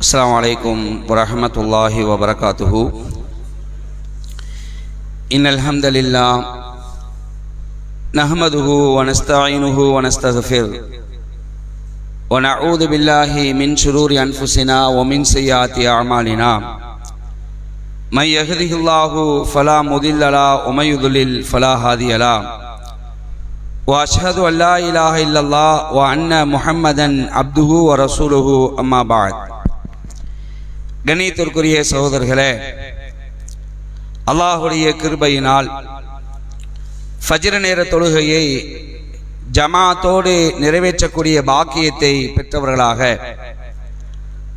السلام عليكم ورحمة الله وبركاته إن الحمد لله نحمده ونستعينه ونستغفر ونعوذ بالله من شرور أنفسنا ومن سيئات أعمالنا من يهده الله فلا مضل له ومن يضلل فلا هادي له واشهد ان لا اله الا الله وان محمدا عبده ورسوله اما بعد கணியத்திற்குரிய சகோதரர்களே அல்லாஹுடைய கிருபையினால் ஃபஜ்ர நேர தொழுகையை ஜமாத்தோடு நிறைவேற்றக்கூடிய பாக்கியத்தை பெற்றவர்களாக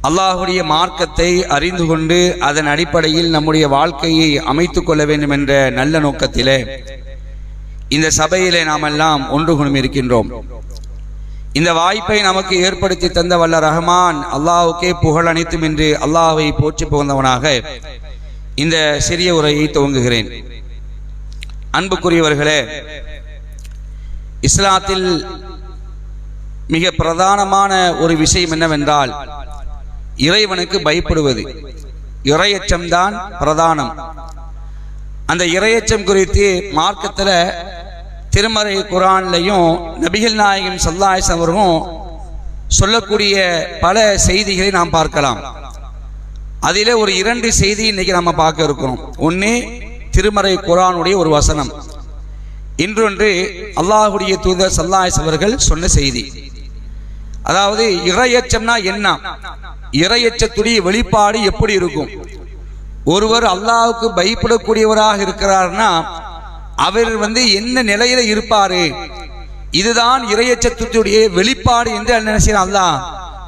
அல்லாஹுடைய மார்க்கத்தை அறிந்து கொண்டு அதன் அடிப்படையில் நம்முடைய வாழ்க்கையை அமைத்து கொள்ள வேண்டும் என்ற நல்ல நோக்கத்திலே இந்த சபையிலே நாம் எல்லாம் ஒன்று குணம் இருக்கின்றோம் இந்த வாய்ப்பை நமக்கு ஏற்படுத்தி தந்த வல்ல ரஹ்மான் அல்லாஹுக்கே புகழ் அனைத்தும் என்று அல்லாஹை போற்றி புகழ்ந்தவனாக இந்த சிறிய உரையை துவங்குகிறேன். அன்புக்குரியவர்களே இஸ்லாத்தில் மிக பிரதானமான ஒரு விஷயம் என்னவென்றால் இறைவனுக்கு பயப்படுவது. இறையச்சம்தான் பிரதானம். அந்த இறையச்சம் குறித்து மார்க்கத்தில் திருமறை குரான்லையும் நபிகள் நாயகம் சல்லாஸ் அவர்களும் சொல்லக்கூடிய பல செய்திகளை நாம் பார்க்கலாம். அதில் ஒரு இரண்டு செய்தி இன்னைக்கு நம்ம பார்க்க இருக்கிறோம். ஒன்று திருமறை குரானுடைய ஒரு வசனம். இன்றொன்று அல்லாஹுடைய தூதர் சல்லாஸ் அவர்கள் சொன்ன செய்தி. அதாவது இறையச்சம்னா என்ன? இறையச்சத்துடைய வெளிப்பாடு எப்படி இருக்கும்? ஒருவர் அல்லாஹுக்கு பயப்படக்கூடியவராக இருக்கிறார்னா அவர் வந்து என்ன நிலையில இருப்பாரு? இதுதான் இறையச்சத்துடைய வெளிப்பாடு என்று என்ன செய்யலாம்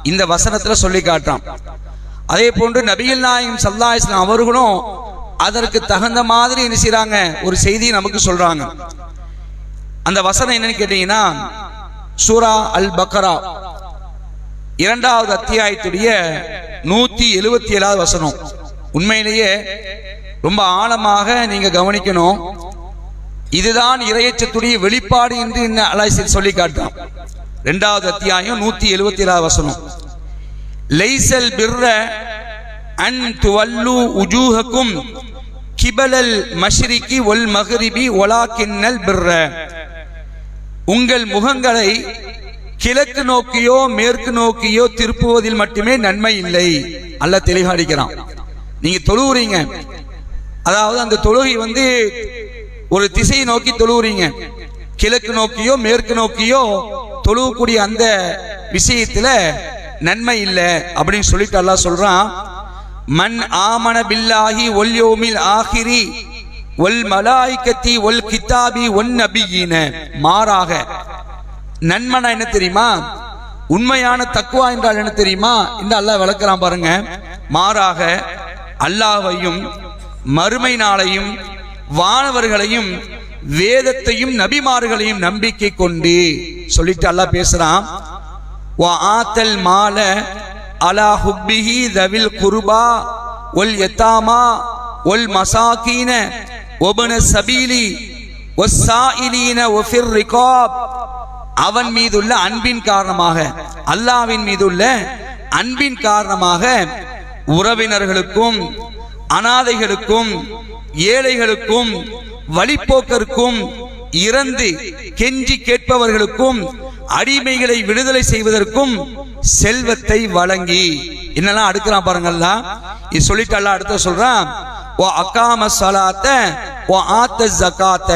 இந்த வசனத்துல சொல்லி காட்டுறான். அதே போன்று நபிகள் நாயகம் சல்லா இஸ்லாம் அவர்களும் அதற்கு தகுந்த மாதிரி என்ன செய்யறாங்க ஒரு செய்தி நமக்கு சொல்றாங்க. அந்த வசனம் என்னன்னு கேட்டீங்கன்னா சூரா அல் பக்கரா இரண்டாவது அத்தியாயத்துடைய நூத்தி எழுபத்தி ஏழாவது வசனம். உண்மையிலேயே ரொம்ப ஆழமாக நீங்க கவனிக்கணும். இதுதான் இறையச்சத்துடைய வெளிப்பாடு என்று என்ன அலாய்சி சொல்லி காட்டான் ரெண்டாவது அத்தியாயம் நூத்தி எழுபத்தி ஏழாவது வசனம். லைசல் பிர்ர அன் துவல்லு உஜூஹக்கும் கிபலல் மஷ்ரிகி ஒல் மஹரிபி ஒலா கிண்ணல் பிர்ர. உங்கள் முகங்களை கிழக்கு நோக்கியோ மேற்கு நோக்கியோ திருப்புவதில் மட்டுமே நன்மை இல்லை. அல்ல தெளிவாடிக்கிறான். நீங்க தொழுவுறீங்க. அதாவது அந்த தொழுகை வந்து ஒரு திசையை நோக்கி தொழுவுறீங்க. கிழக்கு நோக்கியோ மேற்கு நோக்கியோ தொழுவக்கூடிய அந்த விஷயத்துல நன்மை இல்லை அப்படின்னு சொல்லிட்டு அல்லாஹ் சொல்றான். மண் ஆமன பில்லாஹி ஒல் யோமில் ஆஹிரி ஒல் மலாய்கத்தி ஒல் கித்தாபி ஒன் நபியின. மாறாக நன்மனா என்ன தெரியுமா? உண்மையான தக்குவா என்றால் என்ன தெரியுமா? இந்த அல்லாஹ் விளக்குறான் பாருங்க. மாறாக அல்லாஹையும் மறுமை நாளையும் வானவர்களையும் வேதத்தையும் நபிமார்களையும் நம்பிக்கை கொண்டு சொல்லிட்டு அல்லாஹ் பேசுறான். ஆத்தல் மால அலா ஹுப்பிஹி தவில் குருபா ஒல் எத்தாமா ஒல் மசாக்கீன ஒபன சபீலி ஒஸ்ஸாயிலீன ஒஃபிர் ரிகாப். அவன் மீதுள்ள அன்பின் காரணமாக அல்லாவின் மீதுள்ள அன்பின் காரணமாக உறவினர்களுக்கும் அனாதைகளுக்கும் ஏழைகளுக்கும் வழிப்போக்கருக்கும் இறந்து கெஞ்சி கேட்பவர்களுக்கும் அடிமைகளை விடுதலை செய்வதற்கும் செல்வத்தை வழங்கி. என்னெல்லாம் அடுக்கிறான் பாருங்கல்ல இது சொல்லிட்டு அடுத்த சொல்றான். ஓ அக்காம சலாத்த ஓ ஆத்த ஜக்காத்த.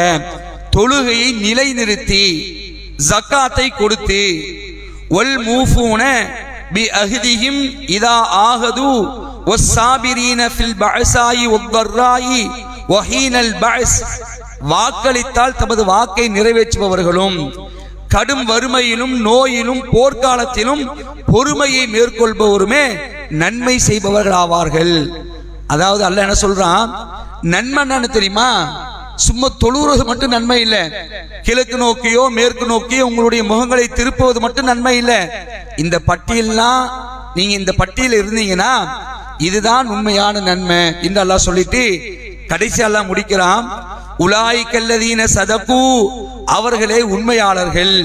தொழுகையை நிலைநிறுத்தி ஜக்காத்தை கொடுத்து ஒல் மூஃபூன பி அஹ்திஹிம் இதா ஆகது ஒஸ்ஸாபிரீன ஃபில் பஅசாயி ஒத்தர்ராயி ஒஹீனல் பாஸ் வாக்களித்தால் தமது வாக்கை நிறைவேற்றுபவர்களும் கடும் வறுமையிலும் நோயிலும் போர்க்காலத்திலும் பொறுமையை மேற்கொள்பவருமே நன்மை செய்பவர்கள் ஆவார்கள் அதாவது அல்ல என்ன சொல்றான்? நன்மை என்னன்னு தெரியுமா? சும்மா தொழுவது மட்டும் நன்மை இல்லை. கிழக்கு நோக்கியோ மேற்கு நோக்கியோ உங்களுடைய முகங்களை திருப்புவது மட்டும் நன்மை இல்லை. இந்த பட்டியல்லாம் நீங்க இந்த பட்டியல் இருந்தீங்கன்னா இதுதான் உண்மையான நன்மை என்று அல்லாஹ் சொல்லிட்டு கடைசியெல்லாம் முடிக்கிறான் உலாய் கல்லதீன அவர்களே உண்மையாளர்கள்.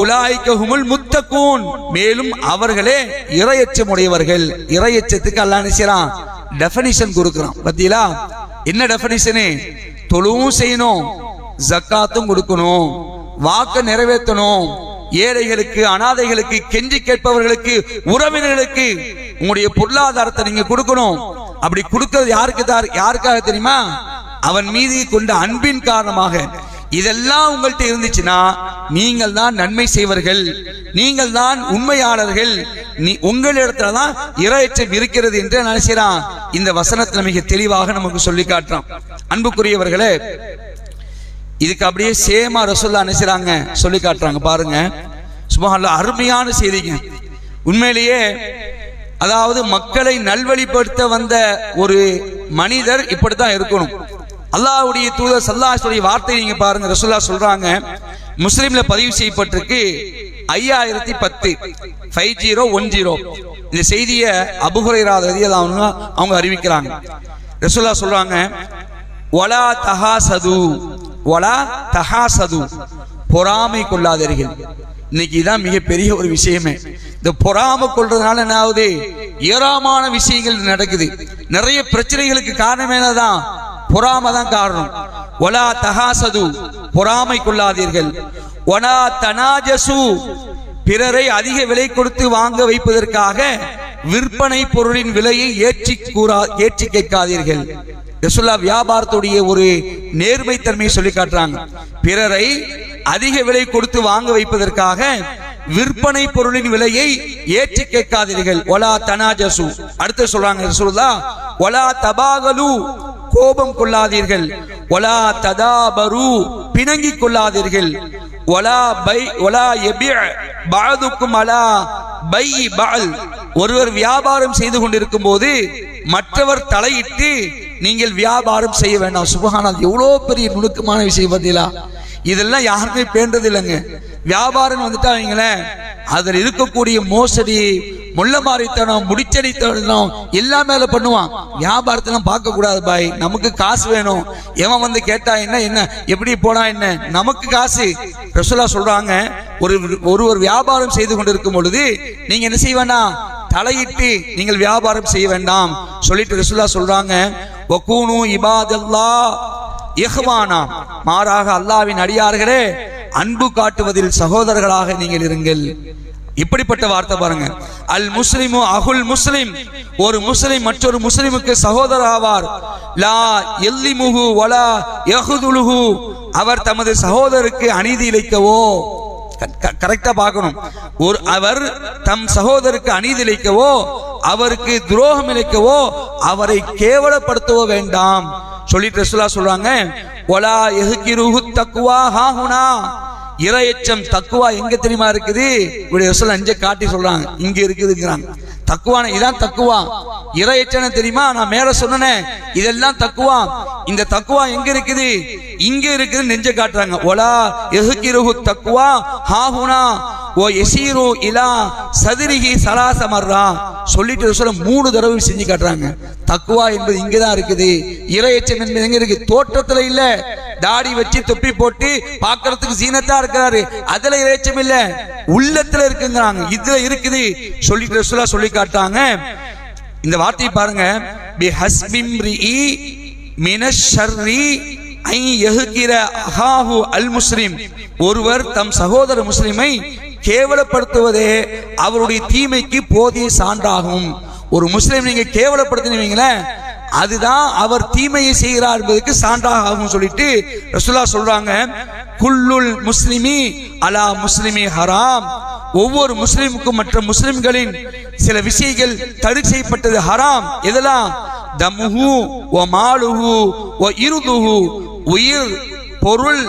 உலாய்க்கஹுமுல் முத்தக்கூன் மேலும் அவர்களே இரையச்சமுடையவர்கள். இரையச்சத்துக்கு அல்லாஹ் என்ன செய்றான் டெஃபனிஷன் கொடுக்குறான். பத்தியலா? என்ன டெஃபனிஷனு தொழுவும் செய்யணும் ஜக்காத்தும் கொடுக்கணும் வாக்க நிறைவேற்றணும் ஏழைகளுக்கு அனாதைகளுக்கு கெஞ்சி கேட்பவர்களுக்கு உறவினர்களுக்கு உங்களுடைய பொருளாதாரத்தை நீங்க கொடுக்கணும். அப்படி கொடுக்கிறது யாருக்கு யாருக்காக தெரியுமா? அவன் மீது கொண்ட அன்பின் காரணமாக. இதெல்லாம் உங்கள்கிட்ட இருந்துச்சுன்னா நீங்கள் தான் நன்மை செய்வர்கள். நீங்கள் தான் உண்மையாளர்கள். நீ உங்களிடத்துல தான் இரையச்சம் இருக்கிறது என்று நினைச்சிறான் இந்த வசனத்தில் மிக தெளிவாக நமக்கு சொல்லி காட்டுறான். அன்புக்குரியவர்களே இதுக்கு அப்படியே சேமா ரசோல்லா நினைச்சிறாங்க சொல்லி காட்டுறாங்க. பாருங்க. சுபஹான்ல அருமையான செய்திங்க. உண்மையிலேயே அதாவது மக்களை நல்வழிப்படுத்த வந்த ஒரு மனிதர் இப்படித்தான் இருக்கணும். அல்லாவுடைய தூதர் சல்லாஹுடைய வார்த்தை நீங்க பாருங்க ரசுல்லா சொல்றாங்க. முஸ்லீம்ல பதிவு செய்யப்பட்டிருக்கு ஐயாயிரத்தி பத்து ஃபைவ் ஜீரோ ஒன் ஜீரோ. இந்த செய்தியை அபுகுரைராத அவங்க அவங்க அறிவிக்கிறாங்க. ரசுல்லா சொல்றாங்க ஒலா தஹாசது ஒலா தஹாசது பொறாமை கொள்ளாதீர்கள். இன்னைக்கு இதான் மிகப்பெரிய ஒரு விஷயமே. இந்த பொறாமை கொள்றதுனால என்ன ஆகுது? ஏராளமான விஷயங்கள் நடக்குது. நிறைய பிரச்சனைகளுக்கு காரணம் என்னதான்? பொறாமை தான் காரணம். ஒலா தகாசது பொறாமை கொள்ளாதீர்கள். ஒலா தனாஜசு பிறரை அதிக விலை கொடுத்து வாங்க வைப்பதற்காக விற்பனை பொருளின் விலையை ஏற்றி கூறா ஏற்றி கேட்காதீர்கள். ரசுல்லா வியாபாரத்துடைய ஒரு நேர்மைத்தன்மையை சொல்லி காட்டுறாங்க. பிறரை அதிக விலை கொடுத்து வாங்க வைப்பதற்காக விற்பனை பொருளின் விலையை ஏற்றி கேட்காதீர்கள். ஒலா தனாஜசு. அடுத்து சொல்றாங்க ரசூலுல்லா ஒலா தபாகலு. கோபம் கொள்ளாதீர்கள். ஒலா ததாபரு. பிணங்கிக் கொள்ளாதீர்கள். ஒலா பை ஒலா எபி பாதுக்கும் அலா பை பால். ஒருவர் வியாபாரம் செய்து கொண்டிருக்கும் போது மற்றவர் தலையிட்டு நீங்கள் வியாபாரம் செய்ய வேண்டாம். சுபஹானால் எவ்வளோ பெரிய நுணுக்கமான விஷயம் பார்த்தீங்களா? இதெல்லாம் யாருமே பேண்டது இல்லைங்க வியாபாரம் வந்துட்டா வைங்களேன் அதில் இருக்கக்கூடிய மோசடி முள்ளமாரித்தனம் முடிச்சடித்தனம் எல்லாம் மேல பண்ணுவான். வியாபாரத்தெல்லாம் பார்க்க கூடாது பாய். நமக்கு காசு வேணும். எவன் வந்து கேட்டா என்ன என்ன எப்படி போனா என்ன? நமக்கு காசு. ரசோலா சொல்றாங்க ஒரு ஒரு ஒரு வியாபாரம் செய்து கொண்டிருக்கும் பொழுது நீங்க என்ன செய்ய வேண்டாம்? தலையிட்டு நீங்கள் வியாபாரம் செய்ய வேண்டாம். சொல்லிட்டு ரசூல்லா சொல்றாங்க வக்கூனு இபாதல்லா இஹ்வானா. மாறாக அல்லாவின் அடியார்களே அன்பு காட்டுவதில் சகோதரர்களாக நீங்கள் இருங்கள். இப்படிப்பட்ட வார்த்தை பாருங்க. அல் முஸ்லிமு அகுல் முஸ்லிம். ஒரு முஸ்லிம் மற்றொரு முஸ்லிமுக்கு சகோதரர் ஆவார். லா எல்லிமுகு வலா எஹுதுலுகு அவர் தமது சகோதரருக்கு அநீதி இழைக்கவோ. கரெக்டா பார்க்கணும். ஒரு அவர் தம் சகோதரருக்கு அநீதி இழைக்கவோ அவருக்கு துரோகம் இழைக்கவோ அவரை கேவலப்படுத்தவோ வேண்டாம். சொல்லிட்டு ரசூலா சொல்றாங்க ஒலா எஹுகிருஹு தக்குவா ஹாஹுனா. இரையச்சம் தக்குவா எங்க தெரியுமா இருக்குது? இப்படி ரசூல் அஞ்ச காட்டி சொல்றாங்க. இங்க இருக்குதுங்கிறாங்க. தக்குவான இதான் தக்குவா. இரையச்சன தெரியுமா? நான் மேல சொன்னேன் இதெல்லாம் தக்குவா. இந்த தக்குவா எங்க இருக்குது? இங்க இருக்குது நெஞ்ச காட்டுறாங்க. ஒலா எஹுகிருஹு தக்குவா ஹாஹுனா ஓ எசீரு இலா சதுரிகி சலாசமர்ரா சொல்லிட்டு சொல்ல மூணு தடவை செஞ்சு காட்டுறாங்க. தக்குவா என்பது இங்கதான் இருக்குது. இரையச்சம் என்பது எங்க இருக்கு தோற்றத்துல இல்ல. தாடி வச்சு தொப்பி போட்டு பார்க்கறதுக்கு சீனத்தா இருக்கிறாரு. அதுல இறைச்சம் இல்ல. உள்ளத்துல இருக்குங்கிறாங்க. இதுல இருக்குது. சொல்லிட்டு சொல்லி காட்டாங்க இந்த வார்த்தையை பாருங்க. பி ஹஸ்பிம்ரிஇ மினஷர்ரி ஐ யஹ்கிர அஹாஹு அல் முஸ்லிம். ஒருவர் தம் சகோதர முஸ்லிமை கேவலப்படுத்துவதே அவருடைய தீமைக்கு போதிய சான்றாகும். ஒரு முஸ்லிம் நீங்க கேவலப்படுத்தினீங்களே அதுதான் அவர் தீமையை செய்கிறார் என்பதற்கு சான்றாக ஆகும் சொல்லிட்டு ரசுல்லா சொல்றாங்க. குல்லுல் முஸ்லிமி அலா முஸ்லிமி ஹராம். ஒவ்வொரு முஸ்லிமுக்கும் மற்ற முஸ்லிம்களின் சில விஷயங்கள் தடை செய்யப்பட்டது ஹராம். எதெல்லாம்? தமுஹு ஓ மாலுஹு ஓ இருதுஹு உயிர் பொருள்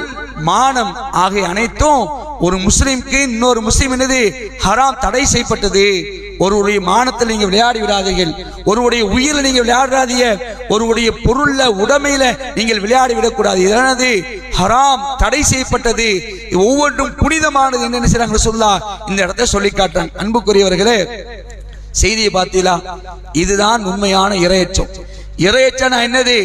மானம் ஆகிய அனைத்தும் ஒரு முஸ்லீம்க்கு இன்னொரு முஸ்லீம் என்னது? ஹராம் தடை செய்யப்பட்டது. ஒருவருடைய மானத்தில் நீங்க விளையாடி விடாதீர்கள். ஒருவருடைய உயிரில் நீங்க விளையாடாதீங்க. ஒருவருடைய பொருள்ல உடமையில நீங்கள் விளையாடி விடக்கூடாது. இதனது ஹராம் தடை செய்யப்பட்டது. ஒவ்வொன்றும் புனிதமானது என்ன செய்றாங்க சொல்லா இந்த இடத்த சொல்லி காட்டுறாங்க. அன்புக்குரியவர்களே செய்தியை பார்த்தீங்களா? இதுதான் உண்மையான இரையச்சம். இரையச்சனா என்னது?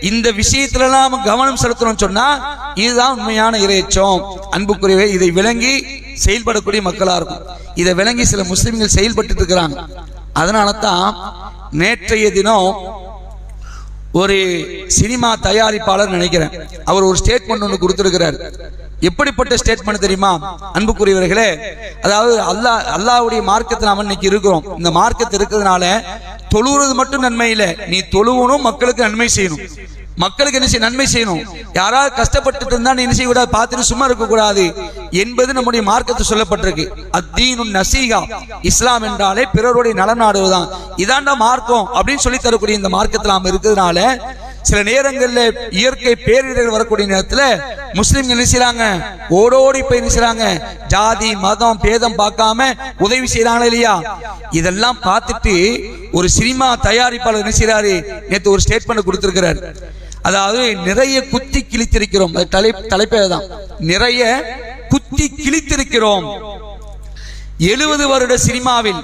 இந்த விஷயத்துல நாம கவனம் செலுத்தணும் சொன்னா இதுதான் உண்மையான இரையச்சம். அன்புக்குரியவே இதை விளங்கி செயல்படக்கூடிய மக்களா இருக்கும். இதை விளங்கி சில முஸ்லிம்கள் செயல்பட்டு இருக்கிறாங்க. அதனால தான் நேற்றைய தினம் ஒரு சினிமா தயாரிப்பாளர் நினைக்கிறேன். அவர் ஒரு ஸ்டேட்மெண்ட் ஒன்று கொடுத்துருக்கிறார். எப்படிப்பட்ட ஸ்டேட்மெண்ட் தெரியுமா? அன்புக்குரியவர்களே அதாவது அல்லாஹ் அல்லாஹ்வுடைய மார்க்கத்தை நாம இன்னைக்கு இருக்கிறோம். இந்த மார்க்கத்தை இருக்கிறதுனால தொழுவுறது மட்டும் நன்மை இல்லை. நீ தொழுவணும் மக்களுக்கு நன்மை செய்யணும். மக்களுக்கு என்ன செய்ய நன்மை செய்யணும். யாராவது கஷ்டப்பட்டு இருந்தா நீ என்ன செய்யக்கூடாது பார்த்துட்டு சும்மா இருக்கக்கூடாது என்பது நம்முடைய மார்க்கத்தை சொல்லப்பட்டிருக்கு. அத்தீனு நசீகா. இஸ்லாம் என்றாலே பிறருடைய நலநாடுவதுதான் இதாண்டா மார்க்கம் அப்படின்னு சொல்லி தரக்கூடிய இந்த மார்க்கத்தில் நாம் இருக்கிறதுனால சில நேரங்களில் இயற்கை பேரிடர்கள் வரக்கூடிய நேரத்தில் முஸ்லீம் என்ன செய்யறாங்க ஓடோடி போய் என்ன செய்றாங்க? ஜாதி மதம் பேதம் பார்க்காம உதவி செய்யறாங்களா இல்லையா? இதெல்லாம் பார்த்துட்டு ஒரு சினிமா தயாரிப்பாளர் என்ன செய்யறாரு நேற்று ஒரு ஸ்டேட்மெண்ட் கொடுத்திருக்கிறார். அதாவது நிறைய குத்தி கிழித்திருக்கிறோம். தலை தலைப்பே தான். நிறைய குத்தி கிழித்திருக்கிறோம். எழுபது வருட சினிமாவில்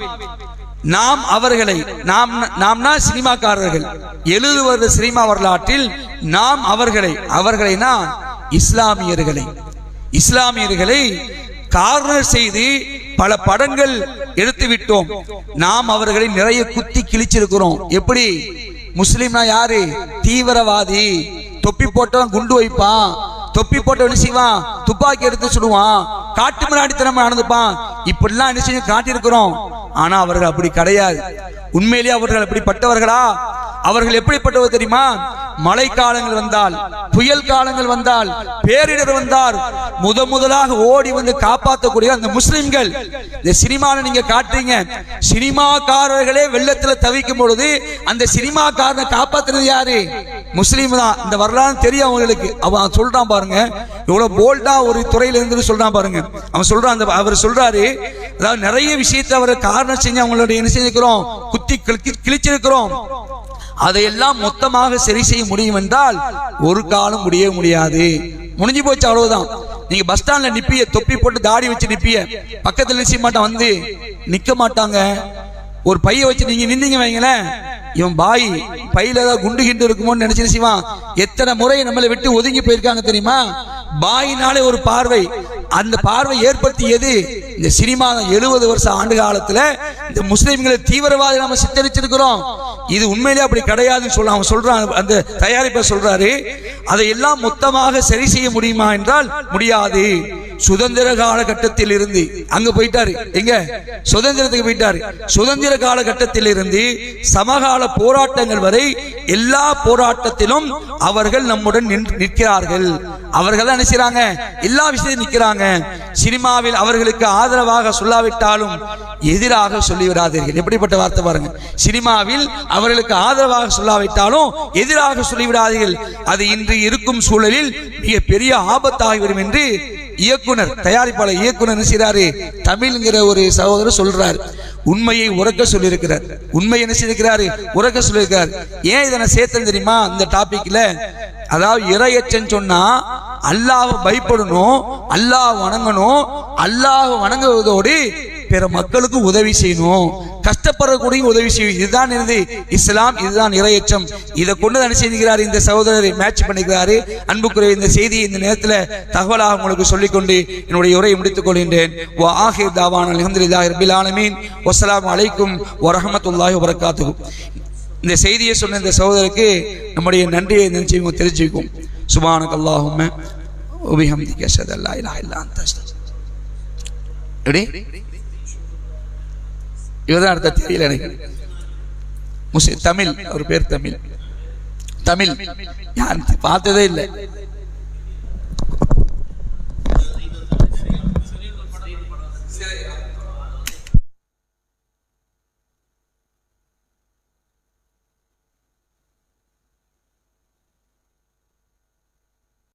நாம் அவர்களை நாம் நாம்னா சினிமாக்காரர்கள். எழுதுவது சினிமா வரலாற்றில் நாம் அவர்களை அவர்களைனா இஸ்லாமியர்களை. இஸ்லாமியர்களை கார்னர் செய்து பல படங்கள் எடுத்து விட்டோம் நாம் அவர்களை நிறைய குத்தி கிழிச்சிருக்கிறோம். எப்படி? முஸ்லீம்னா யாரு? தீவிரவாதி. தொப்பி போட்டவன் குண்டு வைப்பான். தொப்பி போட்ட செய்வான்? துப்பாக்கி எடுத்து சுடுவான். காட்டு மிராடித்தனமா நடந்துப்பான். இப்படிலாம் என்ன செஞ்சு காட்டியிருக்கிறோம். ஆனா அவர்கள் அப்படி கிடையாது. உண்மையிலேயே அவர்கள் அப்படிப்பட்டவர்களா? அவர்கள் எப்படிப்பட்டவர் தெரியுமா? மழை காலங்கள் வந்தால் புயல் காலங்கள் வந்தால் பேரிடர் வந்தால் முத முதலாக ஓடி வந்து காப்பாற்றக்கூடிய அந்த முஸ்லிம்கள். இந்த சினிமாவில் நீங்க காட்டுறீங்க. சினிமாக்காரர்களே வெள்ளத்தில் தவிக்கும் பொழுது அந்த சினிமாக்காரனை காப்பாத்துறது யாரு? முஸ்லீம் தான். இந்த வரலாறு தெரியும் அவங்களுக்கு. அவன் சொல்றான் பாருங்க. இவ்வளோ போல்டா ஒரு துறையில இருந்து சொல்றான் பாருங்க. அவன் சொல்றான் அந்த அவர் சொல்றாரு அதாவது நிறைய விஷயத்தை அவர் காரணம் செஞ்சு அவங்களுடைய என்ன செஞ்சிருக்கிறோம்? குத்தி கிழி- கிழிச்சிருக்கிறோம். அதையெல்லாம் மொத்தமாக சரி செய்ய முடியும் என்றால் ஒரு காலம் முடியவே முடியாது. முடிஞ்சு போச்சு அவ்வளவுதான். நீங்க பஸ் ஸ்டாண்ட்ல நிப்பிய தொப்பி போட்டு தாடி வச்சு நிப்பிய பக்கத்துல நிச்சய மாட்டான் வந்து நிக்க மாட்டாங்க. ஒரு பைய வச்சு நீங்க நின்னீங்க வைங்களேன். இவன் பாய் பையில ஏதாவது குண்டு கிண்டு இருக்குமோன்னு நினைச்சு செய்வான் எத்தனை முறை நம்மளை விட்டு ஒதுங்கி போயிருக்காங்க தெரியுமா? பாயினாலே ஒரு பார்வை. அந்த பார்வை ஏற்படுத்தியது இந்த சினிமா எழுபது வருஷம் ஆண்டு காலத்துல இந்த முஸ்லிம்களை தீவிரவாதி நம்ம சித்தரிச்சிருக்கிறோம். இது உண்மையிலே அப்படி கிடையாதுன்னு சொல்ல அவன் சொல்றான் அந்த தயாரிப்பை சொல்றாரு. அதை எல்லாம் மொத்தமாக சரி செய்ய முடியுமா என்றால் முடியாது. சுதந்திர காலகட்டத்தில் இருந்து அங்க போயிட்டாரு. எங்க? சுதந்திரத்துக்கு போயிட்டாரு. சுதந்திர காலகட்டத்தில் இருந்து சமகால போராட்டங்கள் வரை எல்லா போராட்டத்திலும் அவர்கள் நம்முடன் நிற்கிறார்கள். அவர்கள் தான் என்ன எல்லா விஷயத்தையும் நிற்கிறாங்க. சினிமாவில் அவர்களுக்கு ஆதரவாக சொல்லாவிட்டாலும் எதிராக சொல்லிவிடாதீர்கள் எப்படிப்பட்ட வார்த்தை பாருங்க. சினிமாவில் அவர்களுக்கு ஆதரவாக சொல்லாவிட்டாலும் எதிராக சொல்லிவிடாதீர்கள் அது இன்று இருக்கும் சூழலில் மிக பெரிய ஆபத்தாகிவிடும் என்று இயக்குனர் தயாரிப்பாளர் இயக்குனர் என்ன செய்றாரு? தமிழ்ங்கிற ஒரு சகோதரர் சொல்றார். உண்மையை உறக்க சொல்லியிருக்கிறார். உண்மை என்ன செய்திருக்கிறாரு? உறக்க சொல்லியிருக்கிறார். ஏன் இதை நான் சேர்த்தேன் தெரியுமா? இந்த டாபிக்ல அதாவது இறையச்சன் சொன்னா அல்லாஹ் பயப்படணும் அல்லாஹ் வணங்கணும் அல்லாஹ் வணங்குவதோடு பிற மக்களுக்கு உதவி செய்யணும். கஷ்டப்படுறக்கூடிய உதவி செய்யும் இதுதான் இருந்து இஸ்லாம் இதுதான் இறையச்சம் இதை கொண்டு தான் என்ன செய்கிறார் இந்த சகோதரரை மேட்ச் பண்ணிக்கிறாரு. அன்புக்குரிய இந்த செய்தியை இந்த நேரத்தில் தகவலாக உங்களுக்கு சொல்லிக்கொண்டு என்னுடைய உரையை முடித்துக் கொள்கின்றேன். ஓ ஆஹிர் தாவான் அல்ஹம்துலில்லாஹி ரபில் ஆலமீன். வஸ்ஸலாமு அலைக்கும் வரஹமத்துல்லாஹி வபரகாத்துஹு. இந்த செய்தியை சொன்ன இந்த சகோதரருக்கு நம்முடைய நன்றியை நினைச்சு இவங்க தெரிஞ்சுக்கும். சுபானக் அல்லாஹும்ம உபிஹம்திக அஷ்ஹது இல்லா இல்லா அந்த எப்படி இவர்தான் இவதான் அடுத்த தெரியல எனக்கு. முஸ்லிம் தமிழ் அவர் பேர் தமிழ். தமிழ். யார் பார்த்ததே இல்லை.